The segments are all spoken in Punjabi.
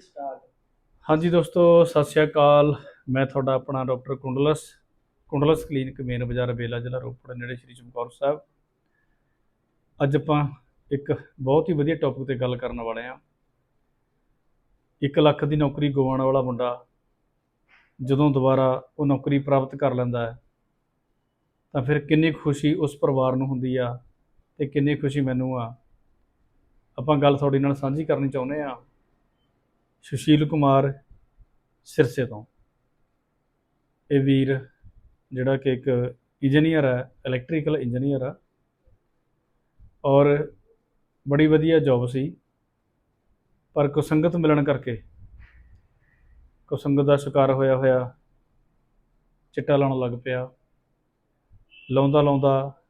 ਸਟਾਰਟ ਹਾਂਜੀ ਦੋਸਤੋ, ਸਤਿ ਸ਼੍ਰੀ ਅਕਾਲ। ਮੈਂ ਤੁਹਾਡਾ ਆਪਣਾ doctor Kundals Kundals clinic main ਬਾਜ਼ਾਰ ਬੇਲਾ ਜ਼ਿਲ੍ਹਾ ਰੋਪੜ ਨੇੜੇ ਸ਼੍ਰੀ ਚਮਕੌਰ ਸਾਹਿਬ। ਅੱਜ ਆਪਾਂ ਇੱਕ ਬਹੁਤ ਹੀ ਵਧੀਆ ਟੌਪਿਕ ਤੇ ਗੱਲ ਕਰਨ ਵਾਲੇ ਹਾਂ। 1 ਲੱਖ ਦੀ ਨੌਕਰੀ ਗਵਾਉਣ ਵਾਲਾ ਮੁੰਡਾ ਜਦੋਂ ਦੁਬਾਰਾ ਉਹ ਨੌਕਰੀ ਪ੍ਰਾਪਤ ਕਰ ਲੈਂਦਾ ਹੈ, ਤਾਂ ਫਿਰ ਕਿੰਨੀ ਖੁਸ਼ੀ ਉਸ ਪਰਿਵਾਰ ਨੂੰ ਹੁੰਦੀ ਆ ਤੇ ਕਿੰਨੀ ਖੁਸ਼ੀ ਮੈਨੂੰ ਆ। ਆਪਾਂ ਗੱਲ ਤੁਹਾਡੇ ਨਾਲ ਸਾਂਝੀ ਕਰਨੀ ਚਾਹੁੰਦੇ ਆ ਸੁਸ਼ੀਲ ਕੁਮਾਰ ਸਿਰਸੇ ਤੋਂ। ਇਹ ਵੀਰ ਜਿਹੜਾ ਕਿ ਇੱਕ ਇੰਜੀਨੀਅਰ ਹੈ ਇਲੈਕਟ੍ਰੀਕਲ ਇੰਜੀਨੀਅਰ ਆ। ਔਰ ਬੜੀ ਵਧੀਆ ਜੌਬ ਸੀ। ਪਰ ਕੁਸੰਗਤ ਮਿਲਣ ਕਰਕੇ ਕੁਸੰਗਤ ਦਾ ਸ਼ਿਕਾਰ ਹੋਇਆ ਹੋਇਆ, ਚਿੱਟਾ ਲਾਉਣ ਲੱਗ ਪਿਆ। ਲਾਉਂਦਾ ਲਾਉਂਦਾ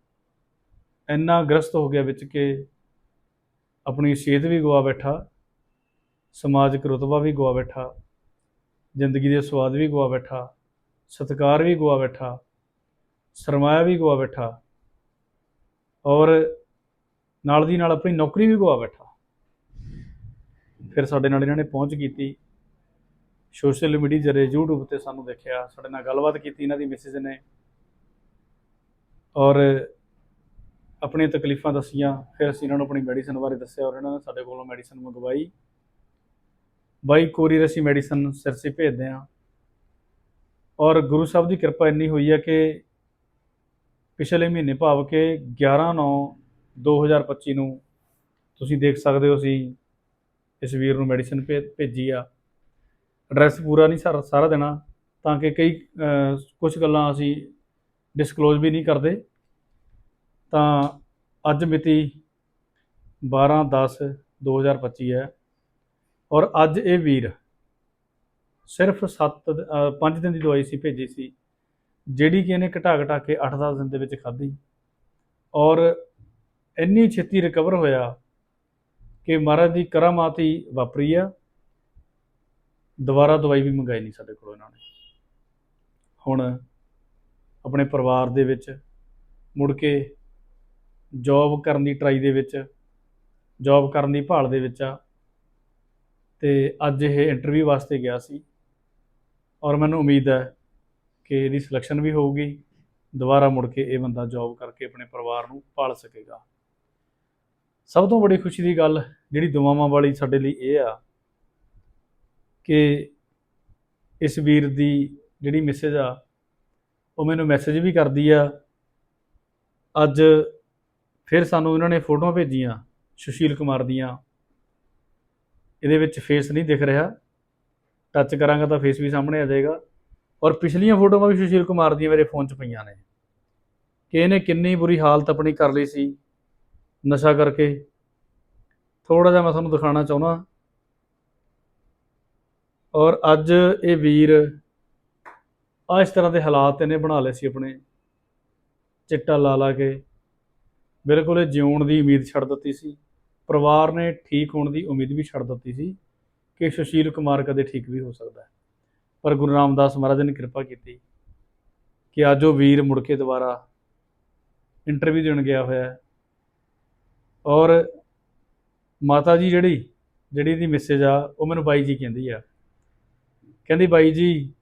ਇੰਨਾ ਗ੍ਰਸਤ ਹੋ ਗਿਆ ਵਿੱਚ ਕਿ ਆਪਣੀ ਸਿਹਤ ਵੀ ਗਵਾ ਬੈਠਾ। ਸਮਾਜਿਕ ਰੁਤਬਾ ਵੀ ਗਵਾ ਬੈਠਾ, ਜ਼ਿੰਦਗੀ ਦੇ ਸਵਾਦ ਵੀ ਗਵਾ ਬੈਠਾ, ਸਤਿਕਾਰ ਵੀ ਗਵਾ ਬੈਠਾ, ਸਰਮਾਇਆ ਵੀ ਗਵਾ ਬੈਠਾ, ਔਰ ਨਾਲ ਦੀ ਨਾਲ ਆਪਣੀ ਨੌਕਰੀ ਵੀ ਗਵਾ ਬੈਠਾ। ਫਿਰ ਸਾਡੇ ਨਾਲ ਇਹਨਾਂ ਨੇ ਪਹੁੰਚ ਕੀਤੀ, ਸੋਸ਼ਲ ਮੀਡੀਆ ਜਰੇ YouTube ਤੇ ਸਾਨੂੰ ਦੇਖਿਆ, ਸਾਡੇ ਨਾਲ ਗੱਲਬਾਤ ਕੀਤੀ ਇਹਨਾਂ ਦੀ ਮਿਸਿਸ ਨੇ, ਔਰ ਆਪਣੀਆਂ ਤਕਲੀਫਾਂ ਦੱਸੀਆਂ, ਫਿਰ ਅਸੀਂ ਇਹਨਾਂ ਨੂੰ ਆਪਣੀ ਮੈਡੀਸਨ ਬਾਰੇ ਦੱਸਿਆ ਔਰ ਇਹਨਾਂ ਨੇ ਸਾਡੇ ਕੋਲੋਂ ਮੈਡੀਸਨ ਮੰਗਵਾਈ। ਬਾਈ ਕੋਰੀਅਰ ਅਸੀਂ ਮੈਡੀਸਨ ਸਿਰਸੀ ਭੇਜਦੇ ਹਾਂ। ਔਰ ਗੁਰੂ ਸਾਹਿਬ ਦੀ ਕਿਰਪਾ ਇੰਨੀ ਹੋਈ ਹੈ ਕਿ ਪਿਛਲੇ ਮਹੀਨੇ ਭਾਵ ਕਿ 11 9 2025 ਨੂੰ ਤੁਸੀਂ ਦੇਖ ਸਕਦੇ ਹੋ, ਅਸੀਂ ਇਸ ਵੀਰ ਨੂੰ ਮੈਡੀਸਨ ਭੇਜੀ ਆ। ਐਡਰੈਸ ਪੂਰਾ ਨਹੀਂ ਸਾਰਾ ਸਾਰਾ ਦੇਣਾ, ਤਾਂ ਕਿ ਕਈ ਕੁਝ ਗੱਲਾਂ ਅਸੀਂ ਡਿਸਕਲੋਜ਼ ਵੀ ਨਹੀਂ ਕਰਦੇ। ਤਾਂ ਅੱਜ ਮਿਤੀ 12 10 2025 ਹੈ। ਔਰ ਅੱਜ ਇਹ ਵੀਰ ਸਿਰਫ 7 5 ਦਿਨ ਦੀ ਦਵਾਈ ਸੀ, ਭੇਜੀ ਸੀ, ਜਿਹੜੀ ਕਿ ਇਹਨੇ ਘਟਾ ਘਟਾ ਕੇ 8-10 ਦਿਨ ਦੇ ਵਿੱਚ ਖਾਧੀ। ਔਰ ਇੰਨੀ ਛੇਤੀ ਰਿਕਵਰ ਹੋਇਆ ਕਿ ਮਹਾਰਾਜ ਦੀ ਕਰਾਮਾਤ ਹੀ ਵਾਪਰੀ ਆ। ਦੁਬਾਰਾ ਦਵਾਈ ਵੀ ਮੰਗਾਈ ਨਹੀਂ ਸਾਡੇ ਕੋਲੋਂ ਇਹਨਾਂ ਨੇ। ਹੁਣ ਆਪਣੇ ਪਰਿਵਾਰ ਦੇ ਵਿੱਚ ਮੁੜ ਕੇ ਜੌਬ ਕਰਨ ਦੀ ਟਰਾਈ ਦੇ ਵਿੱਚ ਜੌਬ ਕਰਨ ਦੀ ਭਾਲ ਦੇ ਵਿੱਚ ਆ। ਤੇ ਅੱਜ ਇਹ ਇੰਟਰਵਿਊ ਵਾਸਤੇ ਗਿਆ ਸੀ। ਔਰ ਮੈਨੂੰ ਉਮੀਦ ਹੈ ਕਿ ਇਹਦੀ ਸਿਲੈਕਸ਼ਨ ਵੀ ਹੋਊਗੀ। ਦੁਬਾਰਾ ਮੁੜ ਕੇ ਇਹ ਬੰਦਾ ਜੌਬ ਕਰਕੇ ਆਪਣੇ ਪਰਿਵਾਰ ਨੂੰ ਪਾਲ ਸਕੇਗਾ। ਸਭ ਤੋਂ ਬੜੀ ਖੁਸ਼ੀ ਦੀ ਗੱਲ ਜਿਹੜੀ ਦੁਆਵਾਂ ਵਾਲੀ ਸਾਡੇ ਲਈ ਇਹ ਆ ਕਿ ਇਸ ਵੀਰ ਦੀ ਜਿਹੜੀ ਮੈਸੇਜ ਆ, ਉਹ ਮੈਨੂੰ ਮੈਸੇਜ ਵੀ ਕਰਦੀ ਆ। ਅੱਜ ਫਿਰ ਸਾਨੂੰ ਇਹਨਾਂ ਨੇ ਫੋਟੋਆਂ ਭੇਜੀਆਂ ਸੁਸ਼ੀਲ ਕੁਮਾਰ ਦੀਆਂ। ਇਹਦੇ ਵਿੱਚ ਫੇਸ ਨਹੀਂ ਦਿਖ ਰਿਹਾ। ਟੱਚ ਕਰਾਂਗਾ ਤਾਂ ਫੇਸ ਵੀ ਸਾਹਮਣੇ ਆ ਜਾਏਗਾ। ਔਰ ਪਿਛਲੀਆਂ ਫੋਟੋਆਂ ਵੀ ਸੁਸ਼ੀਲ ਕੁਮਾਰ ਦੀਆਂ ਮੇਰੇ ਫੋਨ 'ਚ ਪਈਆਂ ਨੇ। ਕਿ ਇਹਨੇ ਕਿੰਨੀ ਬੁਰੀ ਹਾਲਤ ਆਪਣੀ ਕਰ ਲਈ ਸੀ। ਨਸ਼ਾ ਕਰਕੇ। ਥੋੜਾ ਜਿਹਾ ਮੈਂ ਤੁਹਾਨੂੰ ਦਿਖਾਉਣਾ ਚਾਹੁੰਦਾ। ਔਰ ਅੱਜ ਇਹ ਵੀਰ ਆ ਇਸ ਤਰ੍ਹਾਂ ਦੇ ਹਾਲਾਤ ਇਹਨੇ ਬਣਾ ਲਏ ਸੀ ਆਪਣੇ। ਚਿੱਟਾ ਲਾ ਲਾ ਕੇ। ਬਿਲਕੁਲ ਇਹ ਜਿਉਣ ਦੀ ਉਮੀਦ ਛੱਡ ਦਿੱਤੀ ਸੀ। ਪਰਿਵਾਰ ਨੇ ਠੀਕ ਹੋਣ ਦੀ ਉਮੀਦ ਵੀ ਛੱਡ ਦਿੱਤੀ ਸੀ ਕਿ ਸੁਸ਼ੀਲ ਕੁਮਾਰ ਕਦੇ ਠੀਕ ਵੀ ਹੋ ਸਕਦਾ ਹੈ। ਪਰ ਗੁਰੂ ਰਾਮਦਾਸ ਮਹਾਰਾਜ ਨੇ ਕਿਰਪਾ ਕੀਤੀ ਕਿ ਅੱਜ ਉਹ ਵੀਰ ਮੁੜ ਕੇ ਦੁਬਾਰਾ ਇੰਟਰਵਿਊ ਦੇਣ ਗਿਆ ਹੋਇਆ ਹੈ। ਔਰ ਮਾਤਾ ਜੀ ਜਿਹੜੀ ਜਿਹੜੀ ਦੀ ਮੈਸੇਜ ਆ, ਉਹ ਮੈਨੂੰ ਬਾਈ ਜੀ ਕਹਿੰਦੀ ਆ। ਕਹਿੰਦੀ ਬਾਈ ਜੀ,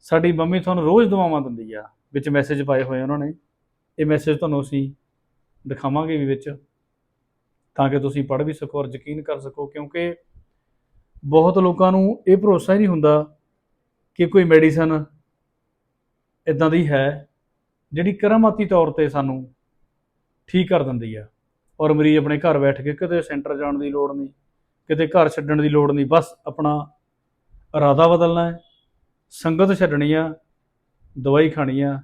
ਸਾਡੀ ਮੰਮੀ ਤੁਹਾਨੂੰ ਰੋਜ਼ ਦੁਆਵਾਂ ਦਿੰਦੀ ਆ, ਵਿੱਚ ਮੈਸੇਜ ਪਾਏ ਹੋਏ ਉਹਨਾਂ ਨੇ। ਇਹ ਮੈਸੇਜ ਤੁਹਾਨੂੰ ਅਸੀਂ ਦਿਖਾਵਾਂਗੇ ਵੀ ਵਿੱਚ। ਤਾਂ ਕਿ ਤੁਸੀਂ ਪੜ੍ਹ ਵੀ ਸਕੋ ਔਰ ਯਕੀਨ ਕਰ ਸਕੋ, ਕਿਉਂਕਿ ਬਹੁਤ ਲੋਕਾਂ ਨੂੰ ਇਹ ਭਰੋਸਾ ਹੀ ਨਹੀਂ ਹੁੰਦਾ ਕਿ ਕੋਈ ਮੈਡੀਸਨ ਇਦਾਂ ਦੀ ਹੈ ਜਿਹੜੀ ਕਰਮਾਤੀ ਤੌਰ ਤੇ ਸਾਨੂੰ ਠੀਕ ਕਰ ਦਿੰਦੀ ਆ। ਔਰ ਮਰੀਜ਼ ਆਪਣੇ ਘਰ ਬੈਠ ਕੇ ਕਿਤੇ ਸੈਂਟਰ ਜਾਣ ਦੀ ਲੋੜ ਨਹੀਂ, ਕਿਤੇ ਘਰ ਛੱਡਣ ਦੀ ਲੋੜ ਨਹੀਂ, ਬਸ ਆਪਣਾ ਇਰਾਦਾ ਬਦਲਣਾ ਹੈ, ਸੰਗਤ ਛੱਡਣੀ ਆ, ਦਵਾਈ ਖਾਣੀ ਆ,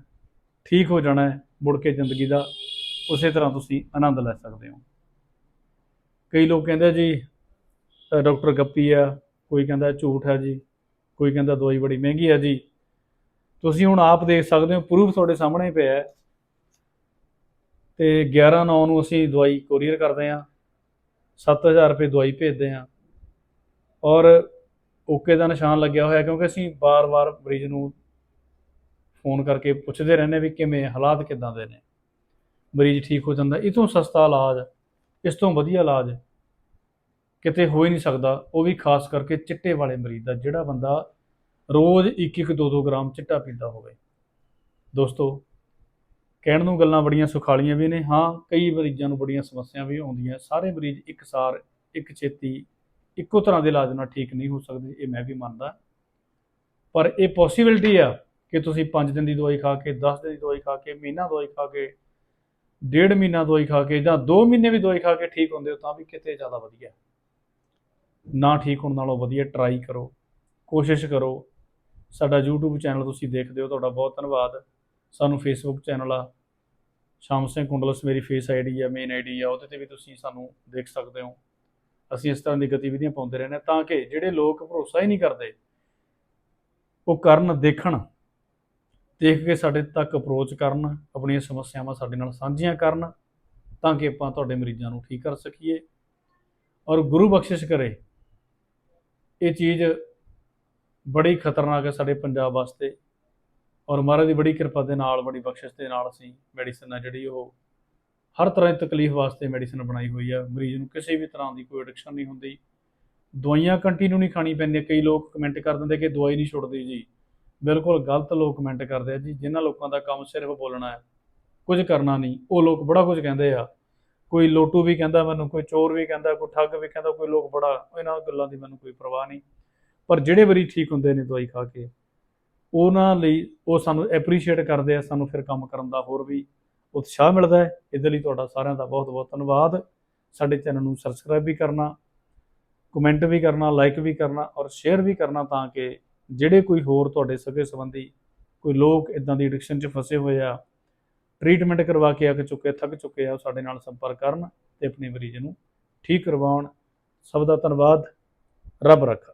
ਠੀਕ ਹੋ ਜਾਣਾ ਹੈ, ਮੁੜ ਕੇ ਜ਼ਿੰਦਗੀ ਦਾ ਉਸੇ ਤਰ੍ਹਾਂ ਤੁਸੀਂ ਆਨੰਦ ਲੈ ਸਕਦੇ ਹੋ। ਕਈ ਲੋਕ ਕਹਿੰਦੇ ਜੀ ਡਾਕਟਰ ਗੱਪੀ ਆ, ਕੋਈ ਕਹਿੰਦਾ ਝੂਠ ਹੈ ਜੀ, ਕੋਈ ਕਹਿੰਦਾ ਦਵਾਈ ਬੜੀ ਮਹਿੰਗੀ ਹੈ ਜੀ। ਤੁਸੀਂ ਹੁਣ ਆਪ ਦੇਖ ਸਕਦੇ ਹੋ ਪ੍ਰੂਫ ਤੁਹਾਡੇ ਸਾਹਮਣੇ ਪਿਆ ਹੈ। ਤੇ 11 9 ਨੂੰ ਅਸੀਂ ਦਵਾਈ ਕੋਰੀਅਰ ਕਰਦੇ ਹਾਂ 7000 ਰੁਪਏ ਦਵਾਈ ਭੇਜਦੇ ਹਾਂ। ਔਰ ਓਕੇ ਦਾ ਨਿਸ਼ਾਨ ਲੱਗਿਆ ਹੋਇਆ, ਕਿਉਂਕਿ ਅਸੀਂ ਬਾਰ-ਬਾਰ ਮਰੀਜ਼ ਨੂੰ ਫੋਨ ਕਰਕੇ ਪੁੱਛਦੇ ਰਹਿੰਦੇ ਵੀ ਕਿਵੇਂ, ਹਾਲਾਤ ਕਿਦਾਂ ਦੇ ਨੇ। ਮਰੀਜ਼ ਠੀਕ ਹੋ ਜਾਂਦਾ ਇਹ ਤੋਂ ਸਸਤਾ ਇਲਾਜ ਇਸ ਤੋਂ ਵਧੀਆ ਇਲਾਜ ਕਿਤੇ ਹੋ ਹੀ ਨਹੀਂ ਸਕਦਾ। ਉਹ ਵੀ ਖਾਸ ਕਰਕੇ ਚਿੱਟੇ ਵਾਲੇ ਮਰੀਜ਼ ਦਾ, ਜਿਹੜਾ ਬੰਦਾ ਰੋਜ਼ 1-1 2-2 ਗ੍ਰਾਮ ਚਿੱਟਾ ਪੀਂਦਾ ਹੋਵੇ। ਦੋਸਤੋ, ਕਹਿਣ ਨੂੰ ਗੱਲਾਂ ਬੜੀਆਂ ਸੁਖਾਲੀਆਂ ਵੀ ਨੇ। ਹਾਂ, ਕਈ ਮਰੀਜ਼ਾਂ ਨੂੰ ਬੜੀਆਂ ਸਮੱਸਿਆ ਵੀ ਆਉਂਦੀਆਂ। ਸਾਰੇ ਮਰੀਜ਼ ਇੱਕਸਾਰ ਇੱਕ ਛੇਤੀ, ਇੱਕੋ ਤਰ੍ਹਾਂ ਦੇ ਇਲਾਜ ਨਾਲ ਠੀਕ ਨਹੀਂ ਹੋ ਸਕਦੇ, ਇਹ ਮੈਂ ਵੀ ਮੰਨਦਾ। ਪਰ ਇਹ ਪੋਸੀਬਿਲਿਟੀ ਆ ਕਿ ਤੁਸੀਂ 5 ਦਿਨ ਦੀ ਦਵਾਈ ਖਾ ਕੇ 10 ਦਿਨ ਦੀ ਦਵਾਈ ਖਾ ਕੇ, ਮਹੀਨਾ ਦਵਾਈ ਖਾ ਕੇ ਡੇਢ ਮਹੀਨਾ ਦਵਾਈ ਖਾ ਕੇ ਜਾਂ 2 ਮਹੀਨੇ ਵੀ ਦਵਾਈ ਖਾ ਕੇ ਠੀਕ ਹੁੰਦੇ ਹੋ ਤਾਂ ਵੀ ਕਿਤੇ ਜ਼ਿਆਦਾ ਵਧੀਆ। ਨਾ ਠੀਕ ਹੋਣ ਨਾਲੋਂ ਵਧੀਆ ਟਰਾਈ ਕਰੋ, ਕੋਸ਼ਿਸ਼ ਕਰੋ। ਸਾਡਾ YouTube ਚੈਨਲ ਤੁਸੀਂ ਦੇਖਦੇ ਹੋ, ਤੁਹਾਡਾ ਬਹੁਤ ਧੰਨਵਾਦ। ਸਾਨੂੰ Facebook ਚੈਨਲ ਆ, ਸ਼ਾਮ ਸਿੰਘ ਕੁੰਡਲਸ ਮੇਰੀ ਫੇਸ ਆਈਡੀ ਆ ਮੇਨ ਆਈਡੀ ਆ, ਉਹਦੇ ਤੇ ਵੀ ਤੁਸੀਂ ਸਾਨੂੰ ਦੇਖ ਸਕਦੇ ਹੋ। ਅਸੀਂ ਇਸ ਤਰ੍ਹਾਂ ਦੀ ਗਤੀਵਿਧੀਆਂ ਪਾਉਂਦੇ ਰਹਿੰਦੇ ਹਾਂ ਤਾਂ ਕਿ ਜਿਹੜੇ ਲੋਕ ਭਰੋਸਾ ਹੀ ਨਹੀਂ ਕਰਦੇ, ਉਹ ਕਰਨ, ਦੇਖਣ ਦੇਖ ਕੇ ਸਾਡੇ ਤੱਕ ਅਪਰੋਚ ਕਰਨ, ਆਪਣੀਆਂ ਸਮੱਸਿਆਵਾਂ ਸਾਡੇ ਨਾਲ ਸਾਂਝੀਆਂ ਕਰਨ, ਤਾਂ ਕਿ ਆਪਾਂ ਤੁਹਾਡੇ ਮਰੀਜ਼ਾਂ ਨੂੰ ਠੀਕ ਕਰ ਸਕੀਏ। ਔਰ ਗੁਰੂ ਬਖਸ਼ਿਸ਼ ਕਰੇ। ਇਹ ਚੀਜ਼ ਬੜੀ ਖਤਰਨਾਕ ਹੈ ਸਾਡੇ ਪੰਜਾਬ ਵਾਸਤੇ। ਔਰ ਮਹਾਰਾਜ ਦੀ ਬੜੀ ਕਿਰਪਾ ਦੇ ਨਾਲ, ਬੜੀ ਬਖਸ਼ਿਸ਼ ਦੇ ਨਾਲ ਅਸੀਂ ਮੈਡੀਸਨ ਆ ਜਿਹੜੀ ਉਹ ਹਰ ਤਰ੍ਹਾਂ ਦੀ ਤਕਲੀਫ ਵਾਸਤੇ ਮੈਡੀਸਨ ਬਣਾਈ ਹੋਈ ਆ। ਮਰੀਜ਼ ਨੂੰ ਕਿਸੇ ਵੀ ਤਰ੍ਹਾਂ ਦੀ ਕੋਈ ਐਡਿਕਸ਼ਨ ਨਹੀਂ ਹੁੰਦੀ। ਦਵਾਈਆਂ ਕੰਟੀਨਿਊ ਨਹੀਂ ਖਾਣੀ ਪੈਂਦੀਆਂ। ਕਈ ਲੋਕ ਕਮੈਂਟ ਕਰ ਦਿੰਦੇ ਕਿ ਦਵਾਈ ਨਹੀਂ ਛੁੱਟਦੀ ਜੀ। ਬਿਲਕੁਲ ਗਲਤ ਲੋਕ ਕਮੈਂਟ ਕਰਦੇ ਆ ਜੀ, ਜਿਨ੍ਹਾਂ ਲੋਕਾਂ ਦਾ ਕੰਮ ਸਿਰਫ ਬੋਲਣਾ ਹੈ, ਕੁਝ ਕਰਨਾ ਨਹੀਂ। ਉਹ ਲੋਕ ਬੜਾ ਕੁਝ ਕਹਿੰਦੇ ਆ। ਕੋਈ ਲੋਟੂ ਵੀ ਕਹਿੰਦਾ ਮੈਨੂੰ, ਕੋਈ ਚੋਰ ਵੀ ਕਹਿੰਦਾ, ਕੋਈ ਠੱਗ ਵੀ ਕਹਿੰਦਾ, ਕੋਈ ਲੋਕ ਬੜਾ, ਇਹਨਾਂ ਗੱਲਾਂ ਦੀ ਮੈਨੂੰ ਕੋਈ ਪਰਵਾਹ ਨਹੀਂ। ਪਰ ਜਿਹੜੇ ਵਾਰੀ ਠੀਕ ਹੁੰਦੇ ਨੇ ਦਵਾਈ ਖਾ ਕੇ, ਉਹਨਾਂ ਲਈ ਉਹ ਸਾਨੂੰ ਐਪਰੀਸ਼ੀਏਟ ਕਰਦੇ ਆ, ਸਾਨੂੰ ਫਿਰ ਕੰਮ ਕਰਨ ਦਾ ਹੋਰ ਵੀ ਉਤਸ਼ਾਹ ਮਿਲਦਾ ਹੈ। ਇਹਦੇ ਲਈ ਤੁਹਾਡਾ ਸਾਰਿਆਂ ਦਾ ਬਹੁਤ ਬਹੁਤ ਧੰਨਵਾਦ। ਸਾਡੇ ਚੈਨਲ ਨੂੰ ਸਬਸਕ੍ਰਾਈਬ ਵੀ ਕਰਨਾ ਕਮੈਂਟ ਵੀ ਕਰਨਾ ਲਾਈਕ ਵੀ ਕਰਨਾ ਔਰ ਸ਼ੇਅਰ ਵੀ ਕਰਨਾ ਤਾਂ ਕਿ ਜਿਹੜੇ ਕੋਈ ਹੋਰ ਤੁਹਾਡੇ ਸਗੇ ਸੰਬੰਧੀ ਕੋਈ ਲੋਕ ਇਦਾਂ ਦੀ ਐਡਿਕਸ਼ਨ 'ਚ ਫਸੇ ਹੋਏ ਆ ਟ੍ਰੀਟਮੈਂਟ ਕਰਵਾ ਕੇ ਅੱਕ ਚੁੱਕੇ, ਥੱਕ ਚੁੱਕੇ ਆ, ਉਹ ਸਾਡੇ ਨਾਲ ਸੰਪਰਕ ਕਰਨ ਤੇ ਆਪਣੇ ਮਰੀਜ਼ ਨੂੰ ਠੀਕ ਕਰਵਾਉਣ, ਸਭ ਦਾ ਧੰਨਵਾਦ, ਰੱਬ ਰੱਖਾ।